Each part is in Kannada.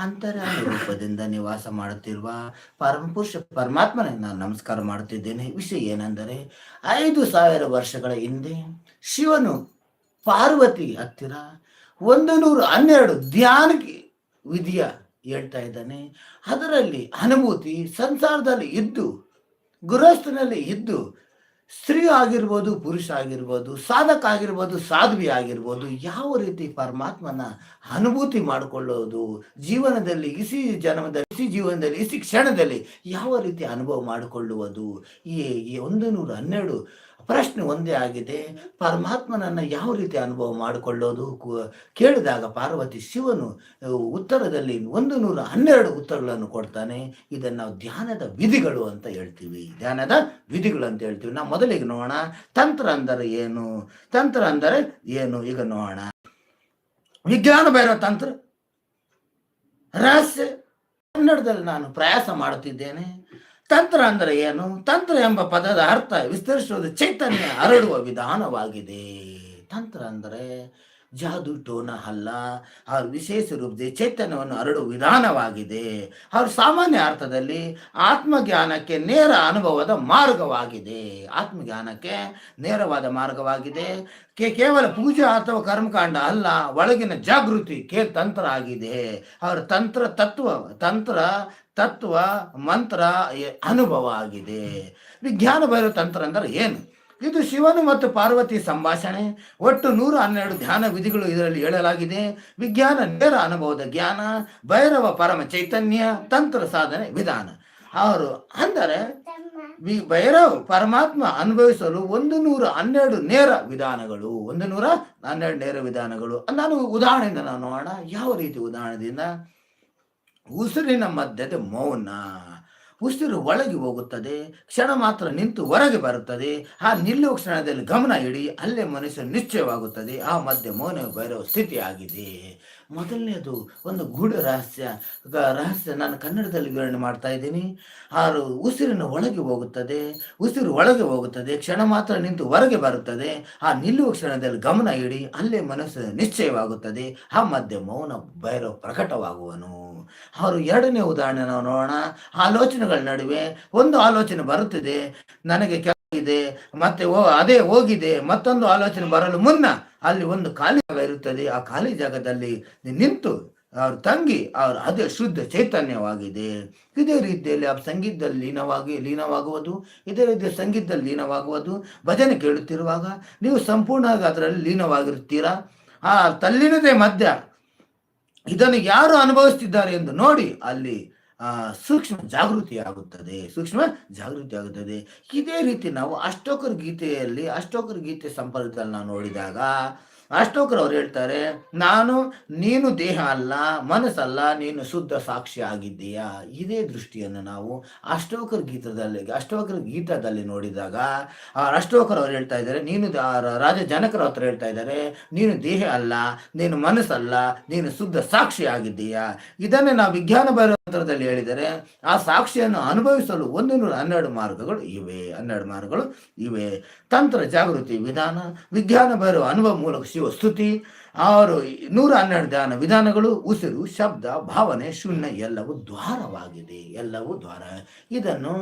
ಅಂತರ್ಯಾಮ ರೂಪದಿಂದ ನಿವಾಸ ಮಾಡುತ್ತಿರುವ ಪರಮಪುರುಷ ಪರಮಾತ್ಮನಿಗೆ ನಾನು ನಮಸ್ಕಾರ ಮಾಡುತ್ತಿದ್ದೇನೆ. ವಿಷಯ ಏನೆಂದರೆ, ಐದು ಸಾವಿರ ವರ್ಷಗಳ ಹಿಂದೆ ಶಿವನು ಪಾರ್ವತಿ ಹತ್ತಿರ ಒಂದು ನೂರು ಹನ್ನೆರಡು ಧ್ಯಾನ ವಿಧಿಯ ಹೇಳ್ತಾ ಇದ್ದಾನೆ. ಅದರಲ್ಲಿ ಅನುಭೂತಿ ಸಂಸಾರದಲ್ಲಿ ಇದ್ದು, ಗೃಹಸ್ಥನಲ್ಲಿ ಇದ್ದು ಸ್ತ್ರೀ ಆಗಿರ್ಬೋದು, ಪುರುಷ ಆಗಿರ್ಬೋದು, ಸಾಧಕ ಆಗಿರ್ಬೋದು, ಸಾಧ್ವಿ ಆಗಿರ್ಬೋದು, ಯಾವ ರೀತಿ ಪರಮಾತ್ಮನ ಅನುಭೂತಿ ಮಾಡಿಕೊಳ್ಳೋದು, ಜೀವನದಲ್ಲಿ, ಇಸಿ ಜನ್ಮದಲ್ಲಿ, ಇಸಿ ಜೀವನದಲ್ಲಿ, ಇಸಿ ಕ್ಷಣದಲ್ಲಿ ಯಾವ ರೀತಿ ಅನುಭವ ಮಾಡಿಕೊಳ್ಳುವುದು, ಈ ಒಂದು ನೂರ ಹನ್ನೆರಡು ಪ್ರಶ್ನೆ ಒಂದೇ ಆಗಿದೆ. ಪರಮಾತ್ಮನನ್ನ ಯಾವ ರೀತಿ ಅನುಭವ ಮಾಡಿಕೊಳ್ಳೋದು? ಕೇಳಿದಾಗ ಪಾರ್ವತಿ ಶಿವನು ಉತ್ತರದಲ್ಲಿ ಒಂದು ನೂರ ಹನ್ನೆರಡು ಉತ್ತರಗಳನ್ನು ಕೊಡ್ತಾನೆ. ಇದನ್ನು ನಾವು ಧ್ಯಾನದ ವಿಧಿಗಳು ಅಂತ ಹೇಳ್ತೀವಿ. ಧ್ಯಾನದ ವಿಧಿಗಳು ಅಂತ ಹೇಳ್ತೀವಿ. ನಾವು ಮೊದಲಿಗೆ ನೋಡೋಣ. ತಂತ್ರ ಅಂದರೆ ಏನು? ತಂತ್ರ ಅಂದರೆ ಏನು? ಈಗ ನೋಡೋಣ. ವಿಜ್ಞಾನ ಬೇರೆ ತಂತ್ರ. ರಹಸ್ಯ. ಕನ್ನಡದಲ್ಲಿ ನಾನು ಪ್ರಯಾಸ ಮಾಡುತ್ತಿದ್ದೇನೆ. ತಂತ್ರ ಅಂದರೆ ಏನು? ತಂತ್ರ ಎಂಬ ಪದದ ಅರ್ಥ ವಿಸ್ತರಿಸುವುದು ಚೈತನ್ಯ ಹರಡುವ ವಿಧಾನವಾಗಿದೆ. ತಂತ್ರ ಅಂದರೆ ಜಾದು ಟೋನ ಅಲ್ಲ ಅವ್ರ ವಿಶೇಷ ರೂಪದ ಚೈತನ್ಯವನ್ನು ಹರಡುವ ವಿಧಾನವಾಗಿದೆ. ಅವ್ರ ಸಾಮಾನ್ಯ ಅರ್ಥದಲ್ಲಿ ಆತ್ಮಜ್ಞಾನಕ್ಕೆ ನೇರ ಅನುಭವದ ಮಾರ್ಗವಾಗಿದೆ. ಆತ್ಮಜ್ಞಾನಕ್ಕೆ ನೇರವಾದ ಮಾರ್ಗವಾಗಿದೆ. ಕೇವಲ ಪೂಜೆ ಅಥವಾ ಕರ್ಮಕಾಂಡ ಅಲ್ಲ, ಒಳಗಿನ ಜಾಗೃತಿ ಕೇ ತಂತ್ರ ಆಗಿದೆ. ಅವರ ತಂತ್ರ ತತ್ವ ತಂತ್ರ ತತ್ವ, ಮಂತ್ರ ಅನುಭವ ಆಗಿದೆ. ವಿಜ್ಞಾನ ಭೈರವ ತಂತ್ರ ಅಂದ್ರೆ ಏನು? ಇದು ಶಿವನು ಮತ್ತು ಪಾರ್ವತಿ ಸಂಭಾಷಣೆ. ಒಟ್ಟು ನೂರ ಹನ್ನೆರಡು ಧ್ಯಾನ ವಿಧಿಗಳು ಇದರಲ್ಲಿ ಹೇಳಲಾಗಿದೆ. ವಿಜ್ಞಾನ, ನೇರ ಅನುಭವದ ಜ್ಞಾನ, ಭೈರವ, ಪರಮ ಚೈತನ್ಯ, ತಂತ್ರ ಸಾಧನೆ, ವಿಧಾನ. ಅವರು ಅಂದರೆ, ವಿ- ಭೈರವ್ ಪರಮಾತ್ಮ ಅನುಭವಿಸಲು ಒಂದು ನೂರ ಹನ್ನೆರಡು ನೇರ ವಿಧಾನಗಳು. ಒಂದು ನೂರ ಹನ್ನೆರಡು ನೇರ ವಿಧಾನಗಳು. ನಾನು ಉದಾಹರಣೆಯಿಂದ ನಾನು ನೋಡೋಣ. ಯಾವ ರೀತಿ ಉದಾಹರಣೆಯಿಂದ? ಉಸಿರಿನ ಮಧ್ಯದ ಮೌನ. ಉಸಿರು ಒಳಗೆ ಹೋಗುತ್ತದೆ, ಕ್ಷಣ ಮಾತ್ರ ನಿಂತು ಹೊರಗೆ ಬರುತ್ತದೆ. ಆ ನಿಲ್ಲುವ ಕ್ಷಣದಲ್ಲಿ ಗಮನ ಇಡಿ, ಅಲ್ಲೇ ಮನುಷ್ಯ ನಿಶ್ಚಯವಾಗುತ್ತದೆ. ಆ ಮಧ್ಯೆ ಮೌನ ಬರುವ ಸ್ಥಿತಿ ಆಗಿದೆ ಮೊದಲನೇದು ಒಂದು ಗೂಢ ರಹಸ್ಯ. ರಹಸ್ಯ ನಾನು ಕನ್ನಡದಲ್ಲಿ ವಿವರಣೆ ಮಾಡ್ತಾ ಇದ್ದೀನಿ. ಆರು, ಉಸಿರಿನ ಒಳಗೆ ಹೋಗುತ್ತದೆ, ಉಸಿರು ಒಳಗೆ ಹೋಗುತ್ತದೆ, ಕ್ಷಣ ಮಾತ್ರ ನಿಂತು ಹೊರಗೆ ಬರುತ್ತದೆ. ಆ ನಿಲ್ಲುವ ಕ್ಷಣದಲ್ಲಿ ಗಮನ ಇಡಿ, ಅಲ್ಲೇ ಮನಸ್ಸು ನಿಶ್ಚಯವಾಗುತ್ತದೆ. ಆ ಮಧ್ಯೆ ಮೌನ ಬೈರೋ ಪ್ರಕಟವಾಗುವನು. ಅವರು ಎರಡನೇ ಉದಾಹರಣೆ ನಾವು ನೋಡೋಣ. ನಡುವೆ ಒಂದು ಆಲೋಚನೆ ಬರುತ್ತಿದೆ, ನನಗೆ ಕೆಳಗಿದೆ, ಮತ್ತೆ ಅದೇ ಹೋಗಿದೆ, ಮತ್ತೊಂದು ಆಲೋಚನೆ ಬರಲು ಮುನ್ನ ಅಲ್ಲಿ ಒಂದು ಖಾಲಿ ಜಾಗ ಇರುತ್ತದೆ. ಆ ಖಾಲಿ ಜಾಗದಲ್ಲಿ ನಿಂತು ಅವ್ರ ತಂಗಿ, ಅವ್ರ ಅದೇ ಶುದ್ಧ ಚೈತನ್ಯವಾಗಿದೆ. ಇದೇ ರೀತಿಯಲ್ಲಿ ಆ ಸಂಗೀತದಲ್ಲಿ ಲೀನವಾಗಿ, ಲೀನವಾಗುವುದು, ಇದೇ ರೀತಿಯ ಸಂಗೀತದಲ್ಲಿ ಲೀನವಾಗುವುದು. ಭಜನೆ ಕೇಳುತ್ತಿರುವಾಗ ನೀವು ಸಂಪೂರ್ಣವಾಗಿ ಅದರಲ್ಲಿ ಲೀನವಾಗಿರುತ್ತೀರಾ? ಆ ತಲ್ಲಿನದೇ ಮಧ್ಯ ಇದನ್ನು ಯಾರು ಅನುಭವಿಸ್ತಿದ್ದಾರೆ ಎಂದು ನೋಡಿ ಅಲ್ಲಿ ಸೂಕ್ಷ್ಮ ಜಾಗೃತಿ ಆಗುತ್ತದೆ ಸೂಕ್ಷ್ಮ ಜಾಗೃತಿ ಆಗುತ್ತದೆ ಇದೇ ರೀತಿ ನಾವು ಅಷ್ಟೋಕರ ಗೀತೆಯಲ್ಲಿ, ಅಷ್ಟೋಕರ ಗೀತೆ ಸಂಪರ್ಕದಲ್ಲಿ ನಾವು ನೋಡಿದಾಗ ಅಷ್ಟೋಕರ್ ಅವ್ರು ಹೇಳ್ತಾರೆ, ನಾನು, ನೀನು ದೇಹ ಅಲ್ಲ, ಮನಸ್ಸಲ್ಲ, ನೀನು ಶುದ್ಧ ಸಾಕ್ಷಿ ಆಗಿದ್ದೀಯಾ? ಇದೇ ದೃಷ್ಟಿಯನ್ನು ನಾವು ಅಷ್ಟೋಕರ ಗೀತದಲ್ಲಿ ಅಷ್ಟೋಕರ ಗೀತದಲ್ಲಿ ನೋಡಿದಾಗ ಅಷ್ಟೋಕರ್ ಅವ್ರು ಹೇಳ್ತಾ ಇದ್ದಾರೆ, ನೀನು ರಾಜ ಜನಕರ ಹತ್ರ ಹೇಳ್ತಾ ಇದ್ದಾರೆ, ನೀನು ದೇಹ ಅಲ್ಲ, ನೀನು ಮನಸ್ಸಲ್ಲ, ನೀನು ಶುದ್ಧ ಸಾಕ್ಷಿ ಆಗಿದ್ದೀಯಾ? ಇದನ್ನೇ ನಾವು ವಿಜ್ಞಾನ ಭಾರತದಲ್ಲಿ ಹೇಳಿದರೆ, ಆ ಸಾಕ್ಷಿಯನ್ನು ಅನುಭವಿಸಲು ಒಂದು ನೂರ ಹನ್ನೆರಡು ಮಾರ್ಗಗಳು ಇವೆ, ಹನ್ನೆರಡು ಮಾರ್ಗಗಳು ಇವೆ. ತಂತ್ರ ಜಾಗೃತಿ ವಿಧಾನ, ವಿಜ್ಞಾನ ಭೈರವ ಅನುಭವ ಮೂಲಕ ಶಿವ ಸ್ತುತಿ. ಆರು ನೂರ ಹನ್ನೆರಡು ಧ್ಯಾನ ವಿಧಾನಗಳು, ಉಸಿರು, ಶಬ್ದ, ಭಾವನೆ, ಶೂನ್ಯ, ಎಲ್ಲವೂ ದ್ವಾರವಾಗಿದೆ, ಎಲ್ಲವೂ ದ್ವಾರ. ಇದನ್ನು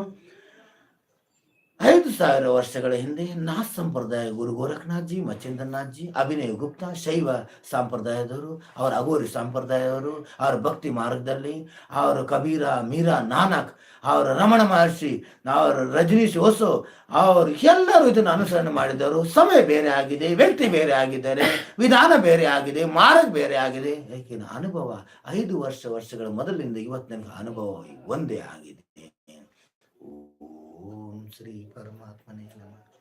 ಐದು ಸಾವಿರ ವರ್ಷಗಳ ಹಿಂದೆ ನಾಥ್ ಸಂಪ್ರದಾಯ ಗುರು ಗೋರಖನಾಥ್ಜಿ, ಮಚ್ಚೇಂದ್ರನಾಥ್ಜಿ, ಅಭಿನಯ್ ಗುಪ್ತಾ, ಶೈವ ಸಂಪ್ರದಾಯದವರು, ಅವರ ಅಗೋರಿ ಸಂಪ್ರದಾಯದವರು, ಅವರ ಭಕ್ತಿ ಮಾರ್ಗದಲ್ಲಿ, ಅವರ ಕಬೀರ, ಮೀರಾ, ನಾನಕ್, ಅವರ ರಮಣ ಮಹರ್ಷಿ, ಅವರ ರಜನೀಶ್ ಓಸೋ, ಅವರು ಎಲ್ಲರೂ ಇದನ್ನು ಅನುಸರಣೆ ಮಾಡಿದವರು ಸಮಯ ಬೇರೆ ಆಗಿದೆ, ವ್ಯಕ್ತಿ ಬೇರೆ ಆಗಿದ್ದಾರೆ, ವಿಧಾನ ಬೇರೆ ಆಗಿದೆ, ಮಾರ್ಗ ಬೇರೆ ಆಗಿದೆ. ಯಾಕೆ ಅನುಭವ ಐದು ವರ್ಷ ವರ್ಷಗಳ ಮೊದಲಿನಿಂದ ಇವತ್ತು ನನಗೆ ಅನುಭವ ಒಂದೇ ಆಗಿದೆ. श्री परमात्मा ने नमः